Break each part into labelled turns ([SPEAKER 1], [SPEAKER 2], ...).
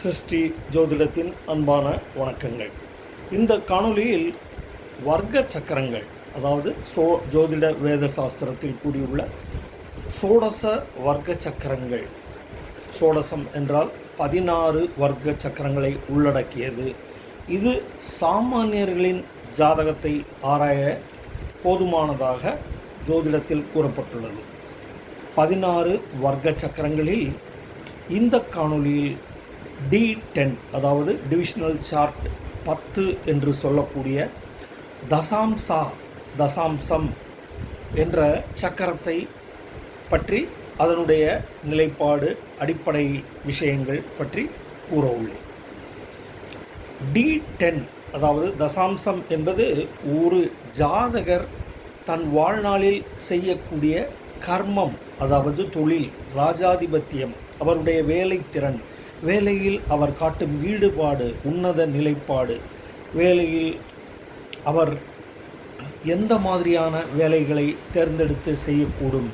[SPEAKER 1] சிருஷ்டி ஜோதிடத்தின் அன்பான வணக்கங்கள். இந்த காணொளியில் வர்க்க சக்கரங்கள் அதாவது சோ ஜோதிட வேத சாஸ்திரத்தில் கூறியுள்ள சோடச வர்க்க சக்கரங்கள். சோடசம் என்றால் பதினாறு வர்க்க சக்கரங்களை உள்ளடக்கியது. இது சாமானியர்களின் ஜாதகத்தை ஆராய போதுமானதாக ஜோதிடத்தில் கூறப்பட்டுள்ளது. பதினாறு வர்க்க சக்கரங்களில் இந்த காணொளியில் டி டென் அதாவது டிவிஷனல் சார்ட் பத்து என்று சொல்லக்கூடிய தசாம்சா தசாம்சம் என்ற சக்கரத்தை பற்றி அதனுடைய நிலைப்பாடு அடிப்படை விஷயங்கள் பற்றி கூற உள்ளேன். டி டென் அதாவது தசாம்சம் என்பது ஒரு ஜாதகர் தன் வாழ்நாளில் செய்யக்கூடிய கர்மம் அதாவது தொழில் ராஜாதிபத்தியம் அவருடைய வேலைத்திறன் வேலையில் அவர் காட்டும் ஈடுபாடு உன்னத நிலைப்பாடு. வேலையில் அவர் எந்த மாதிரியான வேலைகளை தேர்ந்தெடுத்து செய்யக்கூடும்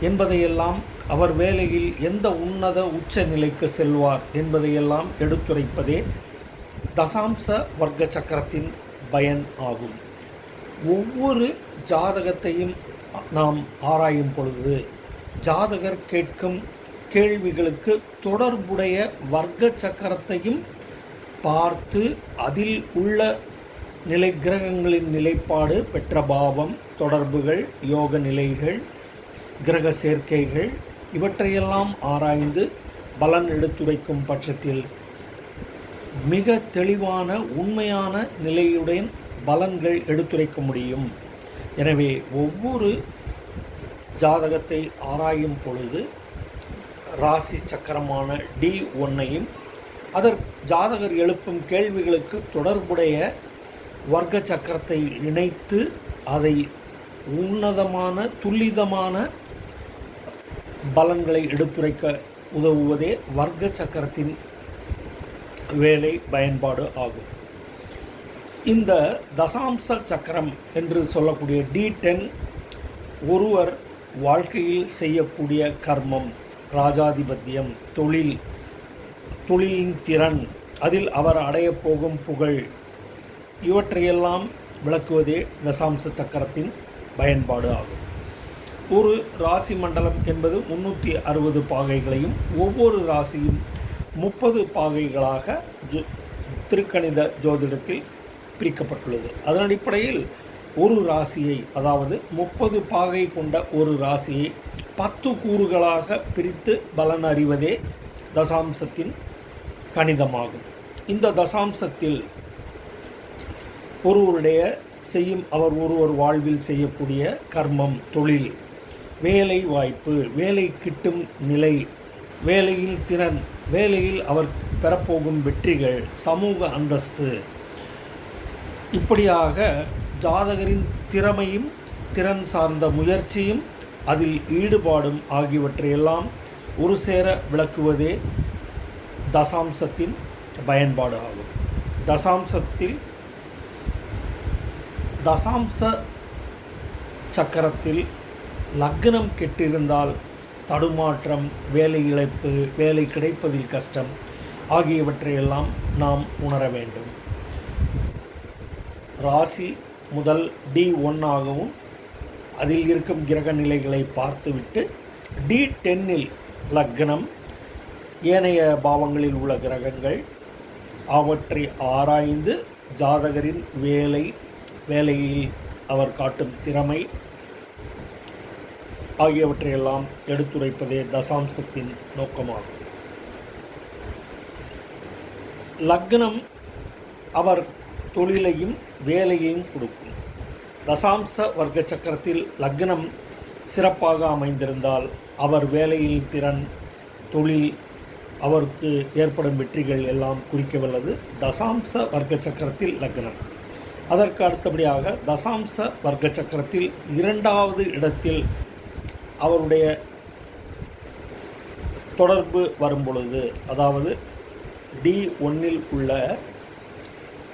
[SPEAKER 1] என்பதையெல்லாம் அவர் வேலையில் எந்த உன்னத உச்ச நிலைக்கு செல்வார் என்பதையெல்லாம் எடுத்துரைப்பதே தசாம்ச வர்க்க சக்கரத்தின் பயன் ஆகும். ஒவ்வொரு ஜாதகத்தையும் நாம் ஆராயும் பொழுது ஜாதகர் கேட்கும் கேள்விகளுக்கு தொடர்புடைய வர்க்க சக்கரத்தையும் பார்த்து அதில் உள்ள நிலை கிரகங்களின் நிலைப்பாடு பெற்ற பாவம் தொடர்புகள் யோக நிலைகள் கிரக சேர்க்கைகள் இவற்றையெல்லாம் ஆராய்ந்து பலன் எடுத்துரைக்கும் பட்சத்தில் மிக தெளிவான உண்மையான நிலையுடன் பலன்கள் எடுத்துரைக்க முடியும். எனவே ஒவ்வொரு ஜாதகத்தை ஆராயும் பொழுது ராசி சக்கரமான டி ஒன்னையும் அதர் ஜாதகர் எழுப்பும் கேள்விகளுக்கு தொடர்புடைய வர்க்க சக்கரத்தை இணைத்து அதை உன்னதமான துல்லிதமான பலன்களை எடுத்துரைக்க உதவுவதே வர்க்க சக்கரத்தின் வேலை பயன்பாடு ஆகும். இந்த தசாம்ச சக்கரம் என்று சொல்லக்கூடிய டி டென் ஒருவர் வாழ்க்கையில் செய்யக்கூடிய கர்மம். ராஜாதிபத்தியம் தொழில் தொழிலின் திறன் அதில் அவர் அடையப்போகும் புகழ் இவற்றையெல்லாம் விளக்குவதே தசாம்ச சக்கரத்தின் பயன்பாடு ஆகும். ஒரு ராசி மண்டலம் என்பது முன்னூற்றி அறுபது பாகைகளையும் ஒவ்வொரு ராசியும் முப்பது பாகைகளாக ஜோ திருக்கணித ஜோதிடத்தில் பிரிக்கப்பட்டுள்ளது. அதன் அடிப்படையில் ஒரு ராசியை அதாவது முப்பது பாகை கொண்ட ஒரு ராசியை பத்து கூறுகளாக பிரித்து பலன் அறிவதே தசாம்சத்தின் கணிதமாகும். இந்த தசாம்சத்தில் ஒருவருடைய செய்யும் அவர் ஒருவர் வாழ்வில் செய்யக்கூடிய கர்மம் தொழில் வேலை வாய்ப்பு வேலை கிட்டும் நிலை வேலையில் திறன் வேலையில் அவர் பெறப்போகும் வெற்றிகள் சமூக அந்தஸ்து இப்படியாக ஜாதகரின் திறமையும் திறன் சார்ந்த முயற்சியும் அதில் ஈடுபாடும் ஆகியவற்றையெல்லாம் ஒரு சேர விளக்குவதே தசாம்சத்தின் பயன்பாடு ஆகும். தசாம்சத்தில் தசாம்ச சக்கரத்தில் லக்னம் கெட்டிருந்தால் தடுமாற்றம் வேலை இழப்பு வேலை கிடைப்பதில் கஷ்டம் ஆகியவற்றையெல்லாம் நாம் உணர வேண்டும். ராசி முதல் டி ஒன்னாகவும் அதில் இருக்கும் கிரக நிலைகளை பார்த்துவிட்டு டி டென்னில் லக்னம் ஏனைய பாவங்களில் உள்ள கிரகங்கள் அவற்றை ஆராய்ந்து ஜாதகரின் வேலை வேலையில் அவர் காட்டும் திறமை ஆகியவற்றையெல்லாம் எடுத்துரைப்பதே தசாம்சத்தின் நோக்கமாகும். லக்னம் அவர் தொழிலையும் வேலையையும் கொடுக்கும். தசாம்ச வர்க்க சக்கரத்தில் லக்னம் சிறப்பாக அமைந்திருந்தால் அவர் வேலையில் திறன் தொழில் அவருக்கு ஏற்படும் வெற்றிகள் எல்லாம் குறிக்கவல்லது தசாம்ச வர்க்க சக்கரத்தில் லக்னம். அதற்கு அடுத்தபடியாக தசாம்ச வர்க்க சக்கரத்தில் இரண்டாவது இடத்தில் அவருடைய தொடர்பு வரும் பொழுது அதாவது டி ஒன்னில் உள்ள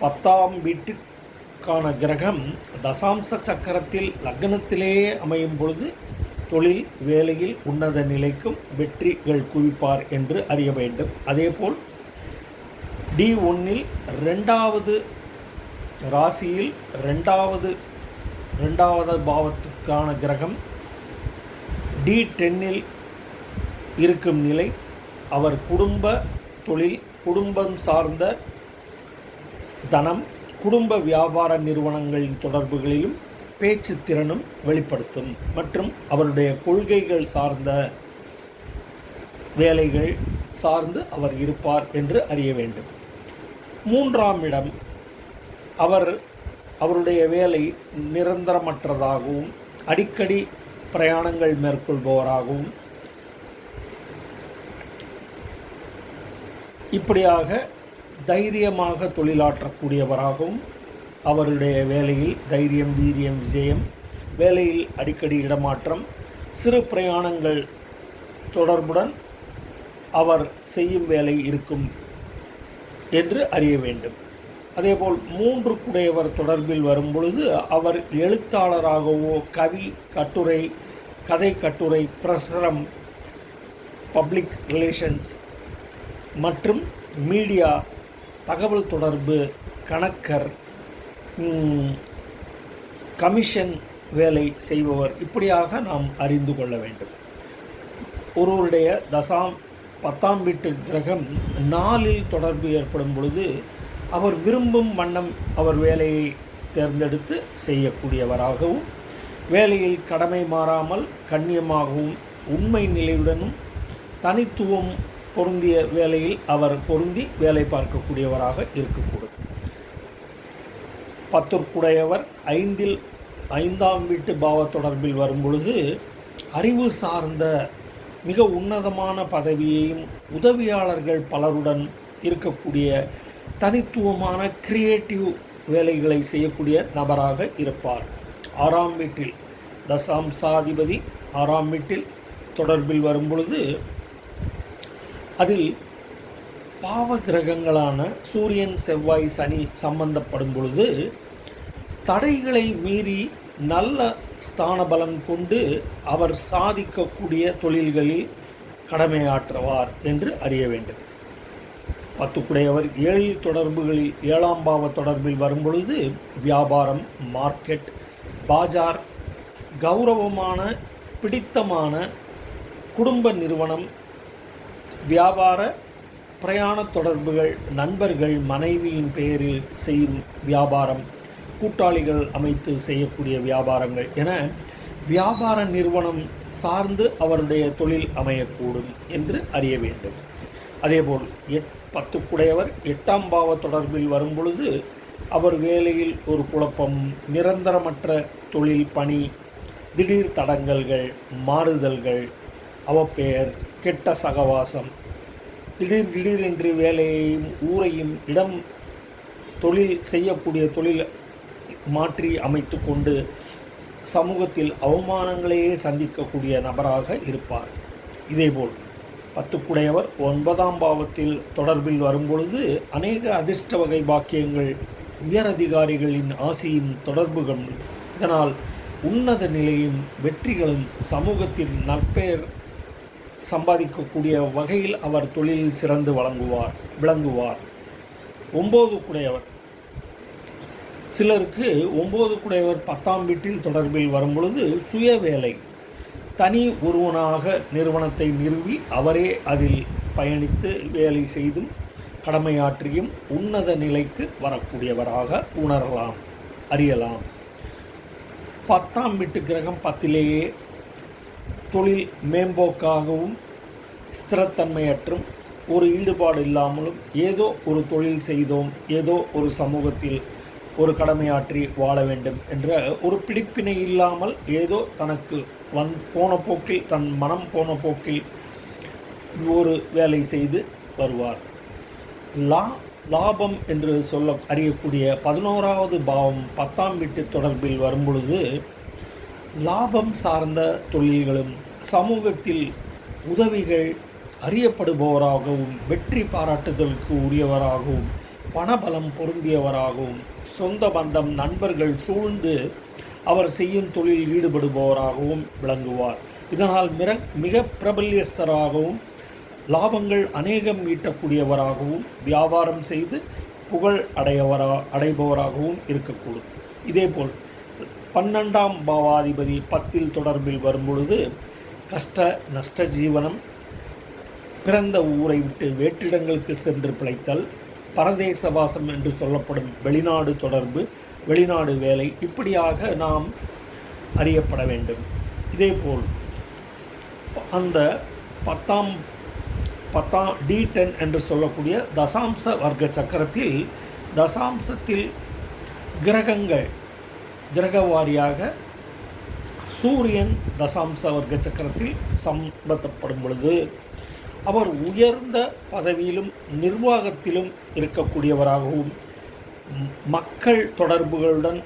[SPEAKER 1] பத்தாம் வீட்டுக்கான கிரகம் தசாம்ச சக்கரத்தில் லக்னத்திலேயே அமையும் பொழுது தொழில் வேலையில் உன்னத நிலைக்கும் வெற்றிகள் குவிப்பார் என்று அறிய வேண்டும். அதேபோல் டி ஒன்னில் ரெண்டாவது ராசியில் ரெண்டாவது ரெண்டாவது பாவத்துக்கான கிரகம் டி டென்னில் இருக்கும் நிலை. அவர் குடும்ப தொழில் குடும்பம் சார்ந்த தனம் குடும்ப வியாபார நிறுவனங்களின் தொடர்புகளிலும் பேச்சு திறனும் வெளிப்படுத்தும் மற்றும் அவருடைய கொள்கைகள் சார்ந்த வேலைகள் சார்ந்து அவர் இருப்பார் என்று அறிய வேண்டும். மூன்றாம் இடம் அவர் அவருடைய வேலை நிரந்தரமற்றதாகவும் அடிக்கடி பிரயாணங்கள் மேற்கொள்பவராகவும் இப்படியாக தைரியமாக தொழிலாற்றக்கூடியவராகவும் அவருடைய வேலையில் தைரியம் வீரியம் விஜயம் வேலையில் அடிக்கடி இடமாற்றம் சிறு பிரயாணங்கள் தொடர்புடன் அவர் செய்யும் வேலை இருக்கும் என்று அறிய வேண்டும். அதேபோல் மூன்று குடையவர் தொடர்பில் வரும் பொழுது அவர் எழுத்தாளராகவோ கவி கட்டுரை கதை கட்டுரை பிரசுரம் பப்ளிக் ரிலேஷன்ஸ் மற்றும் மீடியா தகவல் தொடர்பு கணக்கர் கமிஷன் வேலை செய்பவர் இப்படியாக நாம் அறிந்து கொள்ள வேண்டும். ஒருவருடைய தசாம் பத்தாம் வீட்டு கிரகம் நாளில் தொடர்பு ஏற்படும் பொழுது அவர் விரும்பும் வண்ணம் அவர் வேலையை தேர்ந்தெடுத்து செய்யக்கூடியவராகவும் வேலையில் கடமை மாறாமல் கண்ணியமாகவும் உண்மை நிலையுடனும் தனித்துவம் பொருந்திய வேலையில் அவர் பொருந்தி வேலை பார்க்கக்கூடியவராக இருக்கக்கூடும். பத்திற்குடையவர் ஐந்தில் ஐந்தாம் வீட்டு பாவ தொடர்பில் வரும் பொழுது அறிவு சார்ந்த மிக உன்னதமான பதவியையும் உதவியாளர்கள் பலருடன் இருக்கக்கூடிய தனித்துவமான கிரியேட்டிவ் வேலைகளை செய்யக்கூடிய நபராக இருப்பார். ஆறாம் வீட்டில் தசாம்சாதிபதி ஆறாம் வீட்டில் தொடர்பில் வரும் பொழுது அதில் பாவ கிரகங்களான சூரியன் செவ்வாய் சனி சம்பந்தப்படும் பொழுது தடைகளை மீறி நல்ல ஸ்தான பலம் கொண்டு அவர் சாதிக்கக்கூடிய தொழில்களில் கடமையாற்றுவார் என்று அறிய வேண்டும். பத்துக்குடையவர் ஏழு தொடர்புகளில் ஏழாம் பாவ தொடர்பில் வரும்பொழுது வியாபாரம் மார்க்கெட் பாஜார் கௌரவமான பிடித்தமான குடும்ப நிறுவனம் வியாபார பிரயாண தொடர்புகள் நண்பர்கள் மனைவியின் பெயரில் செய்யும் வியாபாரம் கூட்டாளிகள் அமைத்து செய்யக்கூடிய வியாபாரங்கள் என வியாபார நிறுவனம் சார்ந்து அவருடைய தொழில் அமையக்கூடும் என்று அறிய வேண்டும். அதேபோல் எட் பத்துக்குடையவர் எட்டாம் பாவ தொடர்பில் வரும் பொழுது அவர் வேலையில் ஒரு குழப்பம் நிரந்தரமற்ற தொழில் பணி திடீர் தடங்கல்கள் மாறுதல்கள் அவப்பெயர் கெட்ட சகவாசம். திடீர் திடீரென்று வேலையையும் ஊரையும் இடம் தொழில் செய்யக்கூடிய தொழில் மாற்றி அமைத்து கொண்டு சமூகத்தில் அவமானங்களையே சந்திக்கக்கூடிய நபராக இருப்பார். இதேபோல் பத்துக்குடையவர் ஒன்பதாம் பாவத்தில் தொடர்பில் வரும்பொழுது அநேக அதிர்ஷ்ட வகை பாக்கியங்கள் உயரதிகாரிகளின் ஆசையும் தொடர்புகளும் இதனால் உன்னத நிலையும் வெற்றிகளும் சமூகத்தில் நற்பெயர் சம்பாதிக்கக்கூடிய வகையில் அவர் தொழிலில் சிறந்து வழங்குவார் விளங்குவார். ஒம்பது குடையவர். சிலருக்கு ஒம்பது குடையவர் பத்தாம் வீட்டில் தொடர்பில் வரும்பொழுது சுய வேலை தனி ஒருவனாக நிறுவனத்தை நிறுவி அவரே அதில் பயணித்து வேலை செய்தும் கடமையாற்றியும் உன்னத நிலைக்கு வரக்கூடியவராக உணரலாம் அறியலாம். பத்தாம் வீட்டு கிரகம் பத்திலேயே தொழில் மேம்போக்காகவும் ஸ்திரத்தன்மையற்றும் ஒரு ஈடுபாடு இல்லாமலும் ஏதோ ஒரு தொழில் செய்தோம் ஏதோ ஒரு சமூகத்தில் ஒரு கடமையாற்றி வாழ வேண்டும் என்ற ஒரு பிடிப்பினை இல்லாமல் ஏதோ தனக்கு வந் போன போக்கில் தன் மனம் போன போக்கில் ஒரு வேலை செய்து வருவார். லா லாபம் என்று சொல்ல அறியக்கூடிய பதினோராவது பாவம் பத்தாம் வீட்டு தொடர்பில் வரும்பொழுது லாபம் சார்ந்த தொழில்களும் சமூகத்தில் உதவிகள் அறியப்படுபவராகவும் வெற்றி பாராட்டுதலுக்கு உரியவராகவும் பணபலம் பொருந்தியவராகவும் சொந்த பந்தம் நண்பர்கள் சூழ்ந்து அவர் செய்யும் தொழில் ஈடுபடுபவராகவும் விளங்குவார். இதனால் மிக மிக பிரபல்யஸ்தராகவும் லாபங்கள் அநேகம் ஈட்டக்கூடியவராகவும் வியாபாரம் செய்து புகழ் அடையவரா அடைபவராகவும் இருக்கக்கூடும். இதேபோல் பன்னெண்டாம் பாவாதிபதி பத்தில் தொடர்பில் வரும்பொழுது கஷ்ட நஷ்ட ஜீவனம் பிறந்த ஊரை விட்டு வேற்றிடங்களுக்கு சென்று பிழைத்தல் பரதேச வாசம் என்று சொல்லப்படும் வெளிநாடு தொடர்பு வெளிநாடு வேலை இப்படியாக நாம் அறியப்பட வேண்டும். இதேபோல் அந்த பத்தாம் பத்தாம் டி டென் என்று சொல்லக்கூடிய தசாம்ச வர்க்க சக்கரத்தில் தசாம்சத்தில் கிரகங்கள் கிரக வாரியாக சூரியன் தசாம்ச வர்க்க சக்கரத்தில் சம்பந்தப்படும் பொழுது அவர் உயர்ந்த பதவியிலும் நிர்வாகத்திலும் இருக்கக்கூடியவராகவும் மக்கள் தொடர்புகளுடன்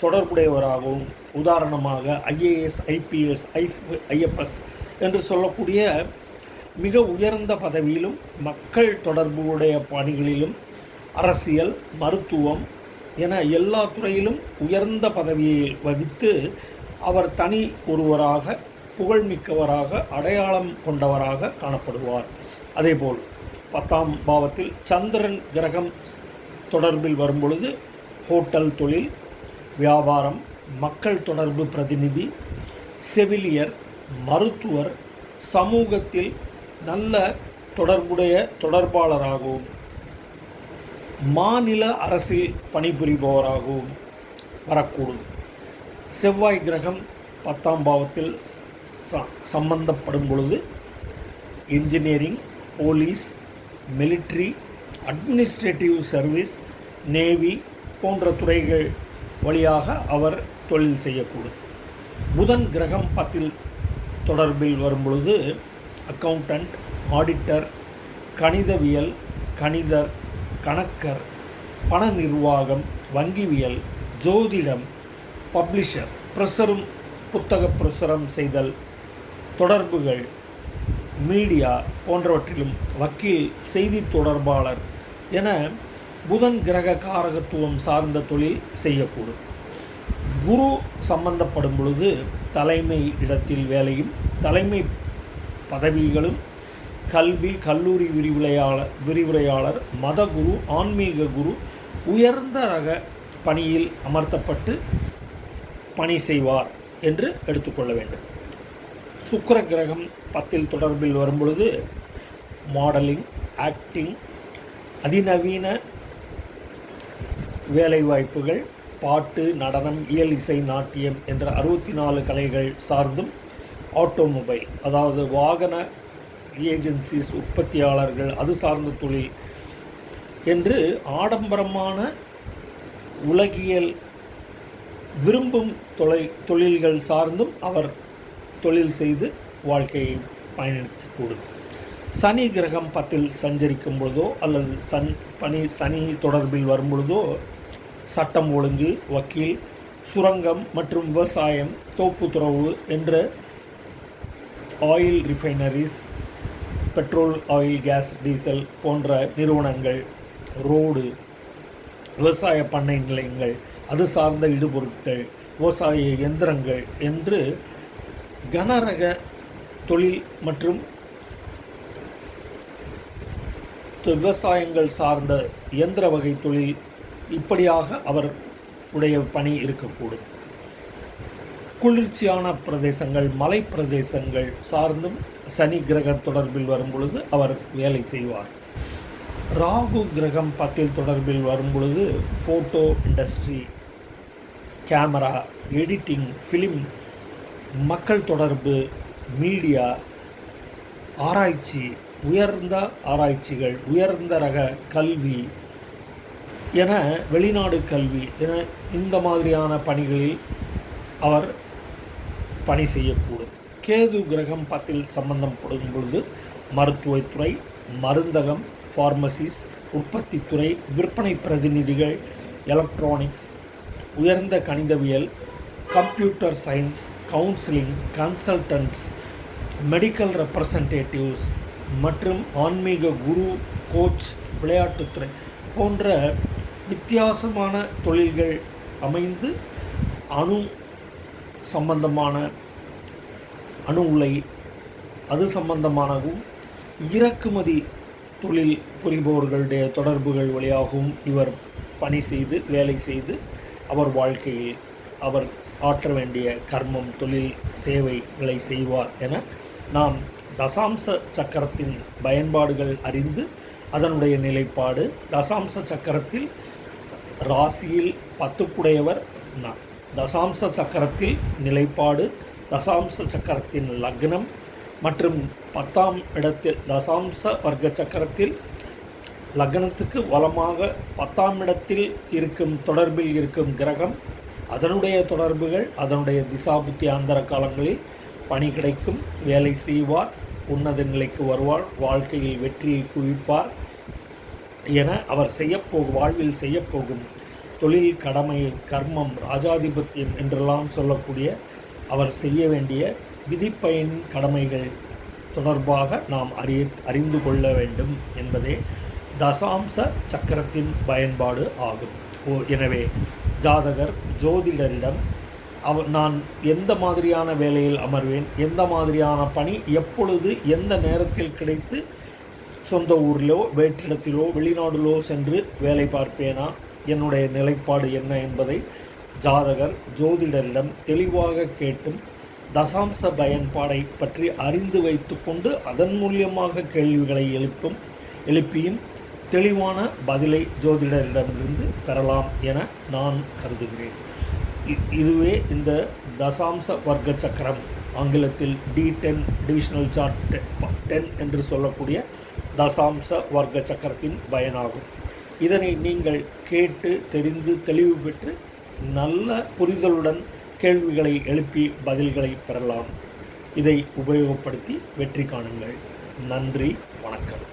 [SPEAKER 1] தொடர்புடையவராகவும் உதாரணமாக ஐஏஎஸ் ஐபிஎஸ் ஐஃப் ஐஎஃப்எஸ் என்று சொல்லக்கூடிய மிக உயர்ந்த பதவியிலும் மக்கள் தொடர்புடைய பணிகளிலும் அரசியல் மருத்துவம் என எல்லா துறையிலும் உயர்ந்த பதவியை வகித்து அவர் தனி ஒருவராக புகழ்மிக்கவராக அடையாளம் கொண்டவராக காணப்படுவார். அதேபோல் பத்தாம் பாவத்தில் சந்திரன் கிரகம் தொடர்பில் வரும்பொழுது ஹோட்டல் தொழில் வியாபாரம் மக்கள் தொடர்பு பிரதிநிதி செவிலியர் மருத்துவர் சமூகத்தில் நல்ல தொடர்புடைய தொடர்பாளராகவும் மாநில அரசில் பணிபுரிபவராகவும் வரக்கூடும். செவ்வாய் கிரகம் பத்தாம் பாவத்தில் ச- சம்பந்தப்படும் பொழுது engineering police military administrative service navy போன்ற துறைகள் வழியாக அவர் தொழில் செய்யக்கூடும். புதன் கிரகம் பத்தில் தொடர்பில் வரும்பொழுது அக்கவுண்டன்ட் ஆடிட்டர் கணிதவியல் கணிதர் கணக்கர் பண நிர்வாகம் வங்கிவியல் ஜோதிடம் பப்ளிஷர் பிரசரும் புத்தக பிரசுரம் செய்தல் தொடர்புகள் மீடியா போன்றவற்றிலும் வக்கீல் செய்தி தொடர்பாளர் என புதன் கிரக காரகத்துவம் சார்ந்த தொழில் செய்யக்கூடும். குரு சம்பந்தப்படும் பொழுது தலைமை இடத்தில் வேலையும் தலைமை பதவிகளும் கல்வி கல்லூரி விரிவுரையாளர் விரிவுரையாளர் மதகுரு ஆன்மீக குரு உயர்ந்த ரக பணியில் அமர்த்தப்பட்டு பணி செய்வார் என்று எடுத்துக்கொள்ள வேண்டும். சுக்கிர கிரகம் பத்தில் தொடர்பில் வரும்பொழுது மாடலிங் ஆக்டிங் அதிநவீன வேலைவாய்ப்புகள் பாட்டு நடனம் இயல் இசை நாட்டியம் என்ற அறுபத்தி நாலு கலைகள் சார்ந்தும் ஆட்டோமொபைல் அதாவது வாகன ஏஜென்சிஸ் உற்பத்தியாளர்கள் அது சார்ந்த தொழில் என்று ஆடம்பரமான உலகியல் விரும்பும் தொலை தொழில்கள் சார்ந்தும் அவர் தொழில் செய்து வாழ்க்கையை பயணிக்கக்கூடும். சனி கிரகம் பத்தில் சஞ்சரிக்கும் பொழுதோ அல்லது சன் பனி சனி தொடர்பில் வரும் பொழுதோ சட்டம் ஒழுங்கு வக்கீல் சுரங்கம் மற்றும் விவசாயம் தோப்புத்துறவு என்ற oil refineries petrol oil gas diesel போன்ற நிறுவனங்கள் ரோடு விவசாய பண்ணை நிலையங்கள் அது சார்ந்த இடுபொருட்கள் விவசாய இயந்திரங்கள் என்று கனரக தொழில் மற்றும் விவசாயங்கள் சார்ந்த இயந்திர வகை தொழில் இப்படியாக அவர் உடைய பணி இருக்கக்கூடும். குளிர்ச்சியான பிரதேசங்கள் மலை பிரதேசங்கள் சார்ந்தும் சனி கிரக தொடர்பில் வரும் பொழுது அவர் வேலை செய்வார். ராகு கிரகம் பத்தில் தொடர்பில் வரும் பொழுது photo industry camera editing film மக்கள் தொடர்பு மீடியா ஆராய்ச்சி உயர்ந்த ஆராய்ச்சிகள் உயர்ந்த ரக கல்வி என வெளிநாடு கல்வி என இந்த மாதிரியான பணிகளில் அவர் பணி செய்யக்கூடும். கேது கிரகம் பத்தில் சம்பந்தப்படும் பொழுது மருத்துவத்துறை மருந்தகம் ஃபார்மசிஸ் உற்பத்தித்துறை விற்பனை பிரதிநிதிகள் எலக்ட்ரானிக்ஸ் உயர்ந்த கணிதவியல் computer science counseling consultants medical representatives மற்றும் ஆன்மீக குரு கோச் விளையாட்டுத்துறை போன்ற வித்தியாசமான தொழில்கள் அமைந்து அணு சம்பந்தமான அணு உலை அது சம்பந்தமானவும் இறக்குமதி தொழில் புரிபவர்களுடைய தொடர்புகள் வழியாகவும் இவர் பணி செய்து வேலை செய்து அவர் வாழ்க்கையில் அவர் ஆற்ற வேண்டிய கர்மம் தொழில் சேவைகளை செய்வார் என நாம் தசாம்ச சக்கரத்தின் பயன்பாடுகள் அறிந்து அதனுடைய நிலைப்பாடு. தசாம்ச சக்கரத்தில் ராசியில் பத்துக்குடையவர் நான் தசாம்ச சக்கரத்தில் நிலைப்பாடு தசாம்ச சக்கரத்தின் லக்னம் மற்றும் பத்தாம் இடத்தில் தசாம்ச வர்க்க சக்கரத்தில் லக்னத்துக்கு வளமாக பத்தாம் இடத்தில் இருக்கும் தொடர்பில் இருக்கும் கிரகம் அதனுடைய தொடர்புகள் அதனுடைய திசாபுத்தி அந்தர காலங்களில் பணி கிடைக்கும் வேலை செய்வார் உன்னத நிலைக்கு வருவார் வாழ்க்கையில் வெற்றியை குவிப்பார் என அவர் செய்யப்போகும் வாழ்வில் செய்யப்போகும் தொழில் கடமை கர்மம் ராஜாதிபத்தியம் என்றெல்லாம் சொல்லக்கூடிய அவர் செய்ய வேண்டிய விதிப்பயன் கடமைகள் தொடர்பாக நாம் அறிய அறிந்து கொள்ள வேண்டும் என்பதே தசாம்ச சக்கரத்தின் பயன்பாடு ஆகும். ஓ எனவே ஜாதகர் ஜோதிடரிடம் அவ நான் எந்த மாதிரியான வேலையில் அமர்வேன் எந்த மாதிரியான பணி எப்பொழுது எந்த நேரத்தில் கிடைத்து சொந்த ஊரிலோ வேற்றிடத்திலோ வெளிநாடுலோ சென்று வேலை பார்ப்பேனா என்னுடைய நிலைப்பாடு என்ன என்பதை ஜாதகர் ஜோதிடரிடம் தெளிவாக கேட்டும். தசாம்ச பயன்பாடை பற்றி அறிந்து வைத்துக்கொண்டு அதன் மூலியமாக கேள்விகளை எழுப்பும் எழுப்பியும் தெளிவான பதிலை ஜோதிடரிடமிருந்து பெறலாம் என நான் கருதுகிறேன். இ- இதுவே இந்த தசாம்ச வர்க்க சக்கரம் ஆங்கிலத்தில் D ten divisional chart ten என்று சொல்லக்கூடிய தசாம்ச வர்க்க சக்கரத்தின் பயனாகும். இதனை நீங்கள் கேட்டு தெரிந்து தெளிவு பெற்று நல்ல புரிதலுடன் கேள்விகளை எழுப்பி பதில்களை பெறலாம். இதை உபயோகப்படுத்தி வெற்றி காணுங்கள். நன்றி வணக்கம்.